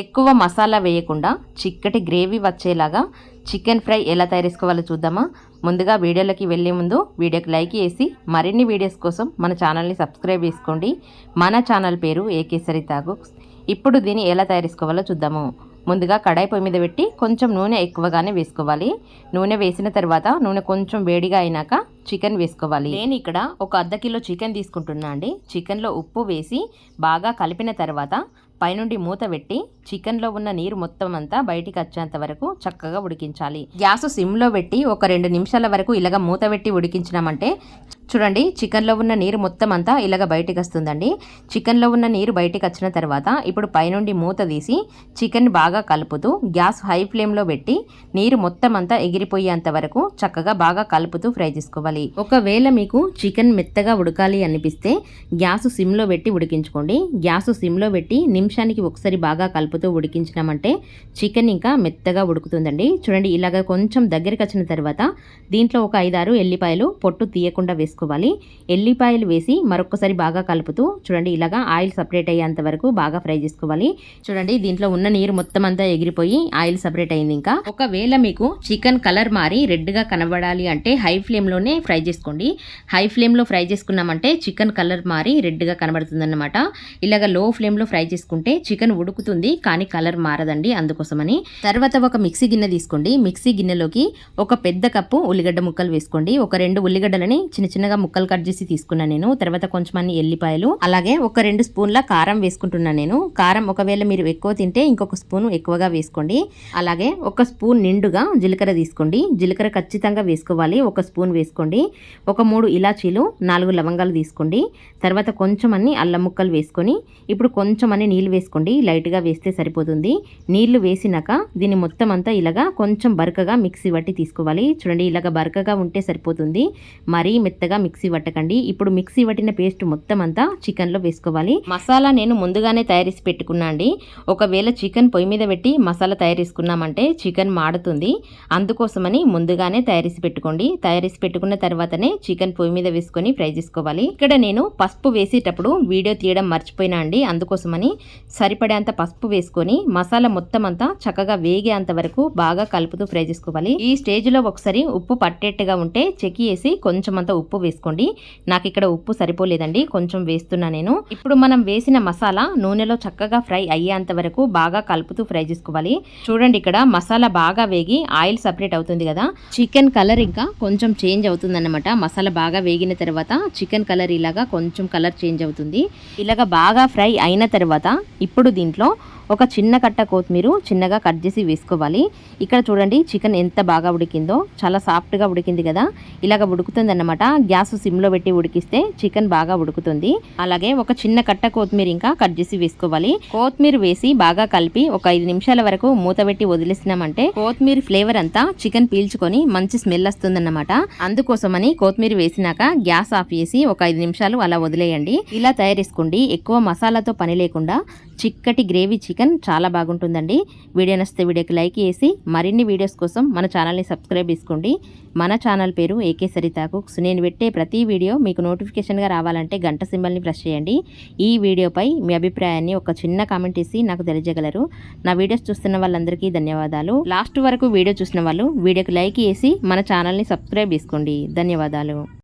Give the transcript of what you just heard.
ఎక్కువ మసాలా వేయకుండా చిక్కటి గ్రేవీ వచ్చేలాగా చికెన్ ఫ్రై ఎలా తయారు చేసుకోవాలో చూద్దామా? ముందుగా వీడియోలోకి వెళ్ళే ముందు వీడియోకి లైక్ చేసి మరిన్ని వీడియోస్ కోసం మన ఛానల్ని సబ్స్క్రైబ్ చేసుకోండి. మన ఛానల్ పేరు ఏకేసరి తాగు. ఇప్పుడు దీన్ని ఎలా తయారు చేసుకోవాలో చూద్దాము. ముందుగా కడాయి పొయ్యి మీద పెట్టి కొంచెం నూనె ఎక్కువగానే వేసుకోవాలి. నూనె వేసిన తర్వాత నూనె కొంచెం వేడిగా అయినాక చికెన్ వేసుకోవాలి. నేను ఇక్కడ ఒక అర్ధ కిలో చికెన్ తీసుకుంటున్నా అండి. చికెన్లో ఉప్పు వేసి బాగా కలిపిన తర్వాత పైనుండి మూత పెట్టి చికెన్లో ఉన్న నీరు మొత్తం అంతా బయటికి వచ్చేంత వరకు చక్కగా ఉడికించాలి. గ్యాస్ సిమ్లో పెట్టి ఒక రెండు నిమిషాల వరకు ఇలాగ మూత పెట్టి ఉడికించినామంటే చూడండి చికెన్లో ఉన్న నీరు మొత్తం అంతా ఇలాగ బయటికి వస్తుందండి. చికెన్లో ఉన్న నీరు బయటికి వచ్చిన తర్వాత ఇప్పుడు పైనుండి మూత తీసి చికెన్ బాగా కలుపుతూ గ్యాస్ హై ఫ్లేమ్లో పెట్టి నీరు మొత్తం అంతా ఎగిరిపోయేంత వరకు చక్కగా బాగా కలుపుతూ ఫ్రై చేసుకోవాలి. ఒకవేళ మీకు చికెన్ మెత్తగా ఉడకాలి అనిపిస్తే గ్యాస్ సిమ్లో పెట్టి ఉడికించుకోండి. గ్యాస్ సిమ్లో పెట్టి నిమిషానికి ఒకసారి బాగా కలుపుతూ ఉడికించినామంటే చికెన్ ఇంకా మెత్తగా ఉడుకుతుందండి. చూడండి ఇలాగ కొంచెం దగ్గరికి వచ్చిన తర్వాత దీంట్లో ఒక ఐదారు ఎల్లిపాయలు పొట్టు తీయకుండా వేసుకోవాలి. ఎల్లిపాయలు వేసి మరొకసారి బాగా కలుపుతూ చూడండి ఇలాగా ఆయిల్ సపరేట్ అయ్యేంత వరకు బాగా ఫ్రై చేసుకోవాలి. చూడండి దీంట్లో ఉన్న నీరు మొత్తం అంతా ఎగిరిపోయి ఆయిల్ సపరేట్ అయింది ఇంకా. ఒకవేళ మీకు చికెన్ కలర్ మారి రెడ్గా కనబడాలి అంటే హై ఫ్లేమ్లోనే ఫ్రై చేసుకోండి. హై ఫ్లేమ్లో ఫ్రై చేసుకున్నామంటే చికెన్ కలర్ మారి రెడ్గా కనబడుతుంది అన్నమాట ఇలాగ లో ఫ్లేమ్లో ఫ్రై చేసుకుంటే చికెన్ ఉడుకుతుంది కానీ కలర్ మారదండి అందుకోసమని. తర్వాత ఒక మిక్సీ గిన్నె తీసుకోండి. మిక్సీ గిన్నెలోకి ఒక పెద్ద కప్పు ఉల్లిగడ్డ ముక్కలు వేసుకోండి. ఒక రెండు ఉల్లిగడ్డలని చిన్న చిన్నగా ముక్కలు కట్ చేసి తీసుకున్నాను నేను. తర్వాత కొంచెం అన్ని ఎల్లిపాయలు అలాగే ఒక రెండు స్పూన్ల కారం వేసుకుంటున్నాను నేను. కారం ఒకవేళ మీరు ఎక్కువ తింటే ఇంకొక స్పూన్ ఎక్కువగా వేసుకోండి. అలాగే ఒక స్పూన్ నిండుగా జీలకర్ర తీసుకోండి. జీలకర్ర ఖచ్చితంగా వేసుకోవాలి. ఒక స్పూన్ వేసుకోండి. ఒక మూడు ఇలాచీలు నాలుగు లవంగాలు తీసుకోండి. తర్వాత కొంచెం అన్ని అల్లం ముక్కలు వేసుకొని ఇప్పుడు కొంచెం అన్ని నీళ్ళు వేసుకోండి. లైట్గా వేస్తే సరిపోతుంది. నీళ్ళు వేసినాక దీన్ని మొత్తం అంతా ఇలాగా కొంచెం బరకగా మిక్సీ పట్టి తీసుకోవాలి. చూడండి ఇలాగ బరకగా ఉంటే సరిపోతుంది. మరీ మెత్తగా మిక్సీ పట్టకండి. ఇప్పుడు మిక్సీ పట్టిన పేస్ట్ మొత్తం అంతా చికెన్లో వేసుకోవాలి. మసాలా నేను ముందుగానే తయారేసి పెట్టుకున్నా అండి. ఒకవేళ చికెన్ పొయ్యి మీద పెట్టి మసాలా తయారు చేసుకున్నామంటే చికెన్ మాడుతుంది. అందుకోసమని ముందుగానే తయారేసి పెట్టుకోండి. తయారేసి పెట్టుకున్న తర్వాతనే చికెన్ పొయ్యి మీద వేసుకొని ఫ్రై చేసుకోవాలి. ఇక్కడ నేను పసుపు వేసేటప్పుడు వీడియో తీయడం మర్చిపోయినా అండి. అందుకోసమని సరిపడేంత పసుపు వేసుకొని మసాలా మొత్తం అంతా చక్కగా వేగేంత వరకు బాగా కలుపుతూ ఫ్రై చేసుకోవాలి. ఈ స్టేజ్లో ఒకసారి ఉప్పు పట్టేట్టుగా ఉంటే చెక్కి వేసి కొంచెం అంత ఉప్పు వేసుకోండి. నాకు ఇక్కడ ఉప్పు సరిపోలేదండి కొంచెం వేస్తున్నా నేను. ఇప్పుడు మనం వేసిన మసాలా నూనెలో చక్కగా ఫ్రై అయ్యేంత వరకు బాగా కలుపుతూ ఫ్రై చేసుకోవాలి. చూడండి ఇక్కడ మసాలా బాగా వేగి ఆయిల్ సపరేట్ అవుతుంది కదా. చికెన్ కలర్ ఇంకా కొంచెం చేంజ్ అవుతుంది అన్నమాట మసాలా బాగా వేగిన తర్వాత చికెన్ కలర్ ఇలాగా కొంచెం కలర్ చేంజ్ అవుతుంది. ఇలాగా బాగా ఫ్రై అయిన తర్వాత ఇప్పుడు దీంట్లో ఒక చిన్న కట్ట కొత్తిమీర చిన్నగా కట్ చేసి వేసుకోవాలి. ఇక్కడ చూడండి చికెన్ ఎంత బాగా ఉడికిందో. చాలా సాఫ్ట్గా ఉడికింది కదా. ఇలాగ ఉడుకుతుంది అనమాట గ్యాస్ సిమ్లో పెట్టి ఉడికిస్తే చికెన్ బాగా ఉడుకుతుంది. అలాగే ఒక చిన్న కట్ట కొత్తిమీర ఇంకా కట్ చేసి వేసుకోవాలి. కొత్తిమీర వేసి బాగా కలిపి ఒక ఐదు నిమిషాల వరకు మూత పెట్టి వదిలేసినామంటే కొత్తిమీర ఫ్లేవర్ అంతా చికెన్ పీల్చుకొని మంచి స్మెల్ వస్తుందన్నమాట. అందుకోసమని కొత్తిమీర వేసినాక గ్యాస్ ఆఫ్ చేసి ఒక ఐదు నిమిషాలు అలా వదిలేయండి. ఇలా తయారు చేసుకోండి. ఎక్కువ మసాలాతో పని లేకుండా చిక్కటి గ్రేవీ చికెన్ చాలా బాగుంటుందండి. వీడియో నచ్చితే వీడియోకి లైక్ చేసి మరిన్ని వీడియోస్ కోసం మన ఛానల్ని సబ్స్క్రైబ్ చేసుకోండి. మన ఛానల్ పేరు ఏకే సరితాకు. నేను పెట్టే ప్రతి వీడియో మీకు నోటిఫికేషన్గా రావాలంటే గంట సింబల్ని ప్రెస్ చేయండి. ఈ వీడియోపై మీ అభిప్రాయాన్ని ఒక చిన్న కామెంట్ ఇసి నాకు తెలియజేయగలరు. నా వీడియోస్ చూస్తున్న వాళ్ళందరికీ ధన్యవాదాలు. లాస్ట్ వరకు వీడియో చూసిన వాళ్ళు వీడియోకి లైక్ చేసి మన ఛానల్ని సబ్స్క్రైబ్ చేసుకోండి. ధన్యవాదాలు.